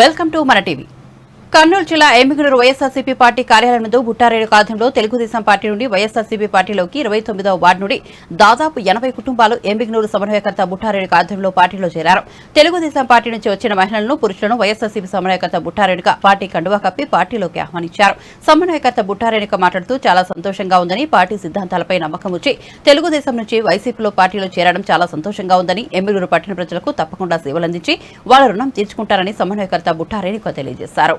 Welcome to Mana TV. Kurnool జిల్లా Emmiganur YSRCP party కార్యాలయం నందు బుట్టారేడు ఆధ్వర్యంలో తెలుగుదేశం పార్టీ నుండి వైఎస్ఆర్సీపీ పార్టీలోకి ఇరవై తొమ్మిదవ వార్డు నుండి దాదాపు ఎనభై కుటుంబాలు ఎమ్మిగనూరు సమన్వయకర్త బుట్టారేడు ఆధ్వర్యంలో పార్టీలో చేరారు. తెలుగుదేశం పార్టీ నుంచి వచ్చిన మహిళలను పురుషులను వైఎస్ఆర్సీపీ సమన్వయకర్త బుట్టారేడుక పార్టీ కండువా కప్పి పార్టీలోకి ఆహ్వానించారు. సమన్వయకర్త బుట్టారేడుక మాట్లాడుతూ చాలా సంతోషంగా ఉందని పార్టీ సిద్ధాంతాలపై నమ్మకం వచ్చి తెలుగుదేశం నుంచి వైసీపీలో పార్టీలో చేరడం చాలా సంతోషంగా ఉందని ఎమ్మిగనూరు పట్టణ ప్రజలకు తప్పకుండా సేవలందించి వాళ్ళ రుణం తీర్చుకుంటారని సమన్వయకర్త బుట్టారేణిక తెలియజేశారు.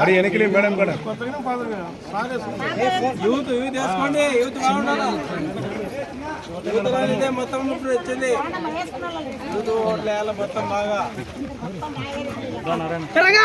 అరే వెనకలే మేడం కూడా. యూత్ యూత్ వేసుకోండి యూత్ బాగుండాలి మొత్తం ఇప్పుడు వచ్చింది. యూత్ ఓట్లు మొత్తం బాగా. తీసుకోండి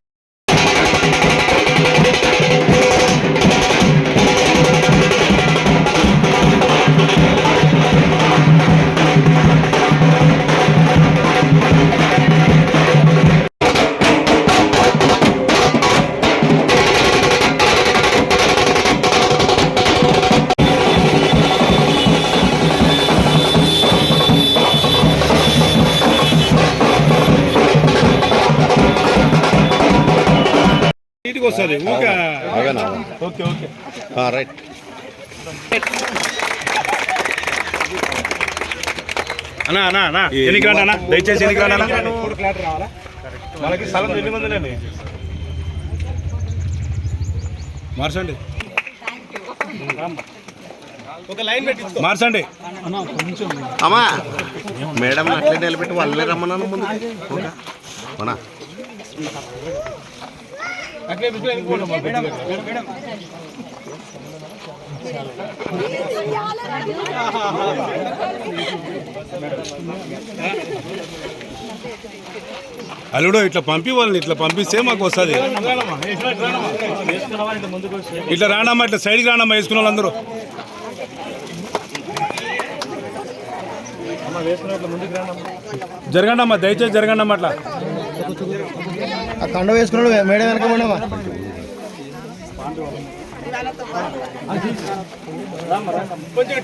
వస్తుంది. Okay okay. రైట్. అన్నా అన్నా అన్నా ఎన్నికి రండి అన్న. దయచేసి ఎన్నికి రండి అన్న. మనకి స్థలం ఎన్ని మార్చండి. ఒక లైన్ పెట్టి మార్చండి. అమ్మా మేడం అట్లే నిలబెట్టి వాళ్ళే రమ్మన్నాను ముందు. అవునా అట్లే అల్లుడు ఇట్లా పంపి వాళ్ళని ఇట్లా పంపిస్తే మాకు వస్తుంది. ఇట్లా రానమ్మా ఇట్లా సైడ్కి రానమ్మా వేసుకున్న వాళ్ళందరూ. జరగండి అమ్మా దయచేసి జరగండి అమ్మా అట్లా. ఆ కండ వేసుకున్నాడు మేడం వెనక ఉండమా కొంచెం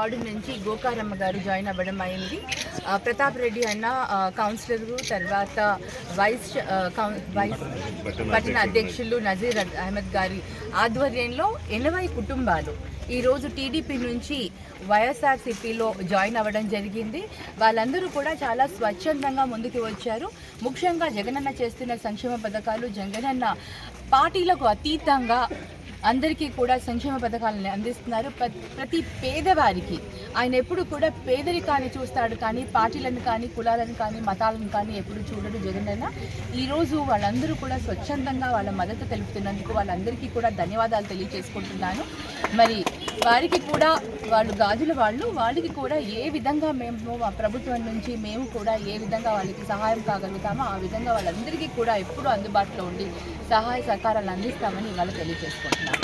వార్డు నుంచి గోకారమ్మ గారు జాయిన్ అవ్వడం అయింది. ప్రతాప్ రెడ్డి అన్న కౌన్సిలర్ కౌన్సిలరు తర్వాత వైస్ కౌన్- వైస్ పట్టణ అధ్యక్షులు నజీర్ అహ్మద్ గారి ఆధ్వర్యంలో ఎనభై కుటుంబాలు ఈరోజు టీడీపీ నుంచి వైఎస్ఆర్సీపీలో జాయిన్ అవ్వడం జరిగింది. వాళ్ళందరూ కూడా చాలా స్వచ్ఛందంగా ముందుకు వచ్చారు. ముఖ్యంగా జగనన్న చేస్తున్న సంక్షేమ పథకాలు జగనన్న పార్టీలకు అతీతంగా అందరికీ కూడా సంక్షేమ పథకాలను అందిస్తున్నారు. ప్రతి పేదవారికి ఆయన ఎప్పుడు కూడా పేదరికాన్ని చూస్తాడు కానీ పార్టీలను కానీ కులాలను కానీ మతాలను కానీ ఎప్పుడు చూడడు జగనన్న ఈరోజు వాళ్ళందరూ కూడా స్వచ్ఛందంగా వాళ్ళ మద్దతు తెలుపుతున్నందుకు వాళ్ళందరికీ కూడా ధన్యవాదాలు తెలియజేసుకుంటున్నాను. మరి వారికి కూడా వాళ్ళు గాజుల వాళ్ళు వాళ్ళకి కూడా ఏ విధంగా మేము మా ప్రభుత్వం నుంచి మేము కూడా ఏ విధంగా వాళ్ళకి సహాయం కాగలుగుతామో ఆ విధంగా వాళ్ళందరికీ కూడా ఎప్పుడూ అందుబాటులో ఉండి సహాయ సహకారాలు అందిస్తామని ఇవాళ తెలియజేసుకుంటున్నాం.